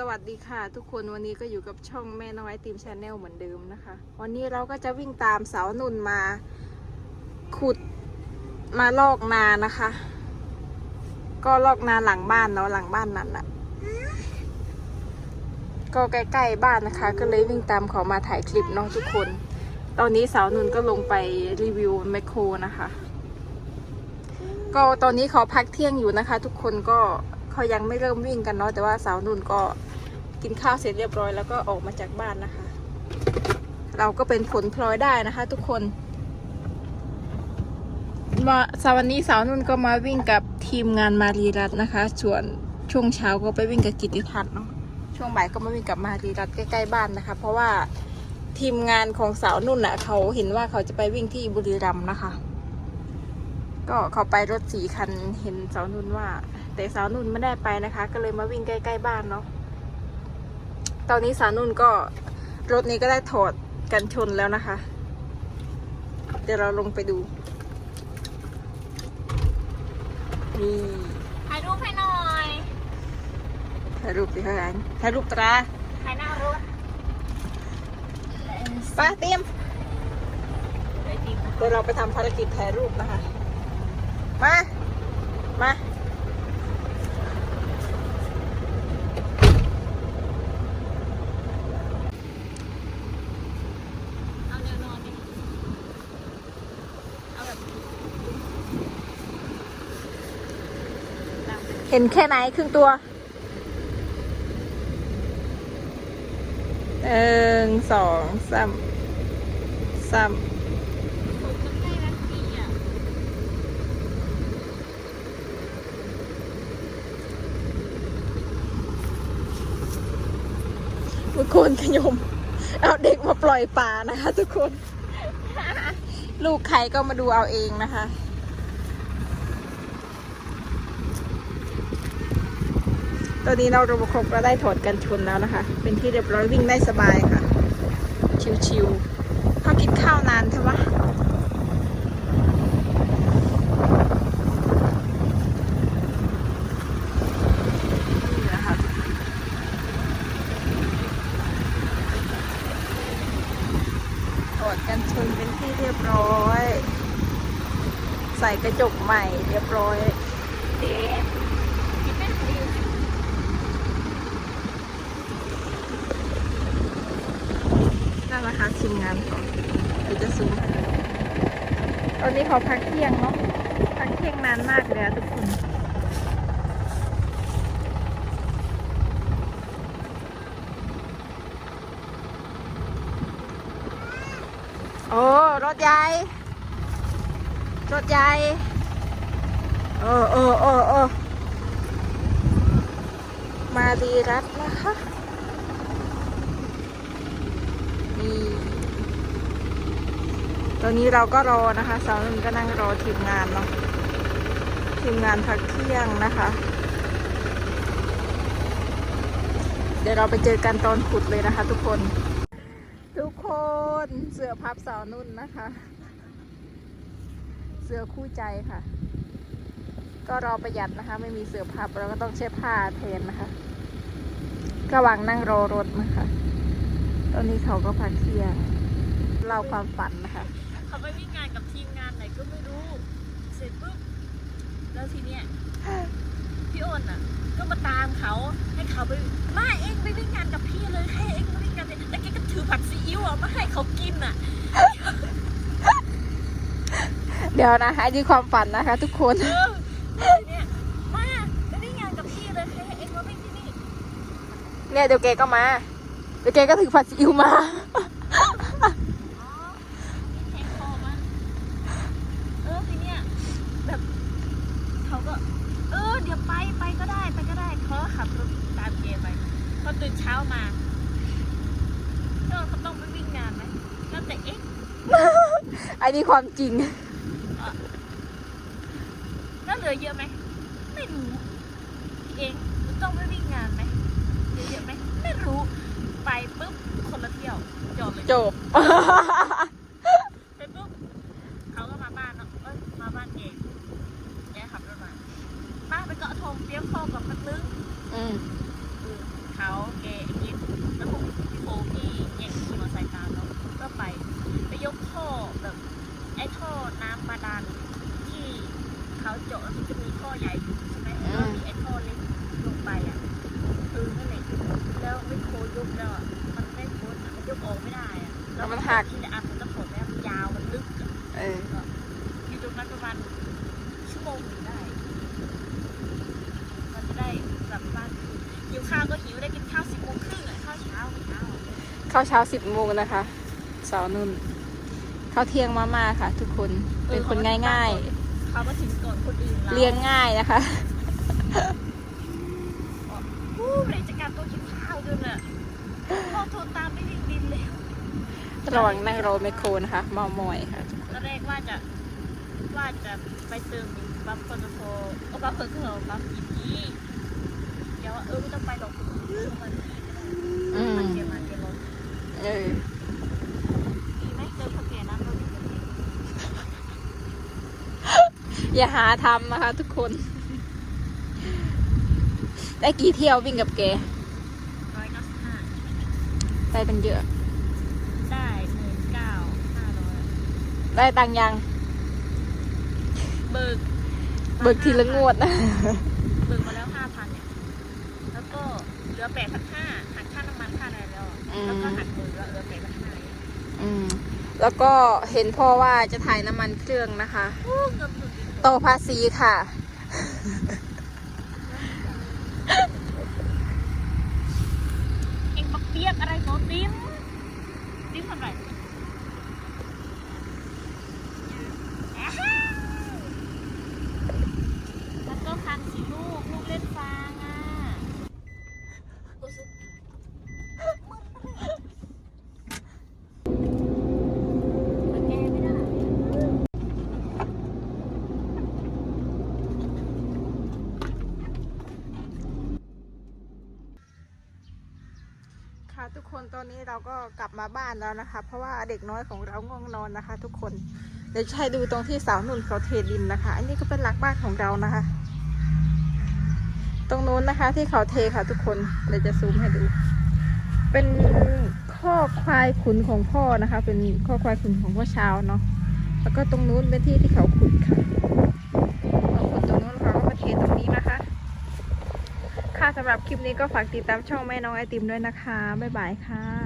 สวัสดีค่ะทุกคนวันนี้ก็อยู่กับช่องแม่น้อยทีมชาแนลเหมือนเดิมนะคะ วันนี้เราก็จะวิ่งตามสาวนุ่นมาขุดมาลอกนานะคะ ก็ลอกนาหลังบ้านเนาะหลังบ้านนั้นน่ะก็ใกล้ๆบ้านนะคะ ก็เลยวิ่งตามเขามาถ่ายคลิปเนาะทุกคน ตอนนี้สาวนุ่นก็ลงไปรีวิวแมคโครนะคะ ก็ตอนนี้เขาพักเที่ยงอยู่นะคะ ทุกคนก็ เขายังไม่เริ่มวิ่งกันเนาะแต่ว่าสาวนุ่นก็กินข้าวเสร็จเรียบร้อยแล้วก็ออกมาจากบ้านนะคะ เราก็เป็นผลพลอยได้นะคะ ทุกคน มาสวันนี้สาวนุ่นก็มาวิ่งกับทีมงานมารีรัตนะคะ ส่วนช่วงเช้าก็ไปวิ่งกับกิติทัศน์เนาะช่วงบ่ายก็มาวิ่งกับมารีรัตใกล้ๆบ้านนะคะ เพราะว่าทีมงานของสาวนุ่นน่ะเขาเห็นว่าเขาจะไปวิ่งที่บุรีรัมย์นะคะ ก็เขาไปรถสีคันเห็นสาวนุ่นว่า แต่สาวนุ่นไม่ได้ไปนะคะ ก็เลยมาวิ่งใกล้ๆบ้านเนาะตอนนี้สาวนุ่นก็รถนี้ก็ได้ถอดกันชนแล้วนะคะ เดี๋ยวเราลงไปดูนี่ถ่ายรูปให้หน่อยถ่ายรูปสิคะอันถ่ายรูปตราถ่ายหน้ารถไป้าเตรียมไปจริงเดี๋ยวเราไปทำภารกิจถ่ายรูปนะคะ มา มาเอาแนวนอนดิเอาแบบนั่ง เห็นแค่ไหนครึ่งตัวหนึ่งสองสามสามทุกคนขยม เอาเด็กมาปล่อยปลานะคะ ทุกคน ลูกใครก็มาดูเอาเองนะคะ ตอนนี้เราระบบครบก็ได้ถอดกันชนแล้วนะคะ เป็นที่เรียบร้อยวิ่งได้สบายค่ะ ชิวๆพอกินข้าวนานใช่ปะนี่นะคะถอดกันชนเป็นที่เรียบร้อย ใส่กระจกใหม่เรียบร้อย เด็กกินเป็นดี นั่นะคะทีมงานก่อนเดี๋ยวจะซูมตอนนี้เขาพักเที่ยงเนาะพักเที่ยงนานมากเลยอะทุกคนโอ้รถใหญ่รถใหญ่โอ้โอ้โอ้โอ้มาดีรัตนะคะ นี่ ตอนนี้เราก็รอนะคะสาวนุ่นก็นั่งรอทีมงานเนาะทีมงานพักเที่ยงนะคะ เดี๋ยวเราไปเจอกันตอนขุดเลยนะคะ ทุกคน ทุกคนเสือพับสาวนุ่นนะคะ เสือคู่ใจค่ะ ก็รอประหยัดนะคะ ไม่มีเสือพับเราก็ต้องใช้ผ้าแทนนะคะระหว่างนั่งรอรถนะคะ ตอนนี้เขาก็พักเที่ยงเล่าความฝันนะคะ เขาไปวิ่งงานกับทีมงานไหนก็ไม่รู้ เสร็จปุ๊บ แล้วทีเนี้ยพี่อ้นอะ ก็มาตามเขาให้เขาไปมาเองไปวิ่งงานกับพี่เลยให้เองไปวิ่งงานเลยแล้วแกก็ถือผักซีอิ๊วอะมาให้เขากินอะ เดี๋ยวนะคะอันนี่ความฝันนะคะ ทุกคน เออแล้วทีเนี้ยมาไปวิ่งงานกับพี่เลยให้เองมาวิ่งที่นี่เนี่ยเดี๋ยวแกก็มา เดี๋ยวแกก็ถือผัดซีอิ๊วมา อ๋อแทงคอมันเออทีเนี้ยแบบ เขาก็ เออ เดี๋ยวไปไปก็ได้ไปก็ได้เขาก็ขับรถตามเกไปพอตื่นเช้ามาก็เขาต้องไปวิ่งงานไหมแล้วแต่เอ๊ะอันนี้ความจริง แล้วเหลือเยอะไหมไม่รู้ เองต้องไปวิ่งงานไหมเหลือเยอะไหมไม่รู้ ไปปุ๊บคนละเที่ยวจอดเลยจบ ไปปุ๊บเขาก็มาบ้านเนาะเอ้ยมาบ้านเอง อ้ท่อน้ำบาดาลที่เขาเจาะมันจะมีท่อใหญ่อยู่ใช่ไหมแล้วมีไอ้ท่อเล็กลงไปอะคือนั่นหละแล้วไม่โคยุบแล้วมันไม่โคนอะมันยุบออกไม่ได้อะแล้วมันหัก ที่อัดมันก็ผลแล้วมันยาวมันลึกอะอยู่ตรงนั้นประมาณชั่วโมงหนึ่งได้ มันได้กลับบ้านหิวข้าวก็หิวได้กินข้าวสิบโมงครึ่งอะข้าวเช้าเช้าอข้าเช้าสิบโมงนะคะ สาวนุ่น ข้าเที่ยงมาม่าค่ะ ทุกคนเป็นคนง่ายเขามาถึงก่อนคนอื่นๆเลี้ยงง่ายนะคะอู้ไม่ได้จะกลับตัวกินข้าวด้วยน่ะพ่อโทรตามไม่วิ่งบินเลยระหว่างนั่งรอไมคโครนะคะเมามอยค่ะตอนแรกว่าจะว่าจะไปเติมปั๊มปตทโอ้ปั๊มเพิ่งเหรอปั๊มอีพีเดี๋ยวว่าเออไม่ต้องไปหรอกมันดีก็ได้อืมมันเกียร์มาเกียร์รถเออ ดีไหมเติมทะเบียนนะรถไม่ทะเบียน อย่าหาทำนะคะ ทุกคน ได้กี่เที่ยววิ่งกับแกร้อยเก้าสิบห้าได้ตั้งเยอะ ได้หมื่นเก้าห้าร้อยได้ตังค์ยัง เบิกเบิกทีละงวดนะ เบิกมาแล้วห้าพันเนี่ย แล้วก็เหลือแปดพันห้าหักค่าน้ำมันค่าอะไรแล้วอะอืม แล้วก็หักเบิกแล้วเหลือแปดพันห้าอืม แล้วก็เห็นพ่อว่าจะถ่ายน้ำมันเครื่องนะคะโอ้เกือบหลุดอีก โตภาษีค่ะ เองปักเปียกอะไรโนติ้มติ้มทำไรอ่าฮะแล้วก็คันสีลูก ลูกเล่นฟางอะโอ้สุดมันแก้ไม่ได้ ค่ะทุกคนตอนนี้เราก็กลับมาบ้านแล้วนะคะ เพราะว่าเด็กน้อยของเราง่วงนอนนะคะ ทุกคนเดี๋ยวให้ดูตรงที่สาวนุ่นเขาเทดินนะคะ อันนี้ก็เป็นหลักบ้านของเรานะคะ ตรงนู้นนะคะที่เขาเทค่ะ ทุกคนเดี๋ยวจะซูมให้ดู เป็นข้อควายขุนของพ่อนะคะ เป็นข้อควายขุนของพ่อเช้าเนาะแล้วก็ตรงนู้นเป็นที่ที่เขาขุดค่ะเราขุดตรงนู้นเราก็มาเทตรงนี้นะคะ ค่ะ สำหรับคลิปนี้ก็ฝากติดตามช่องแม่น้องไอติมด้วยนะคะ บ๊ายบายค่ะ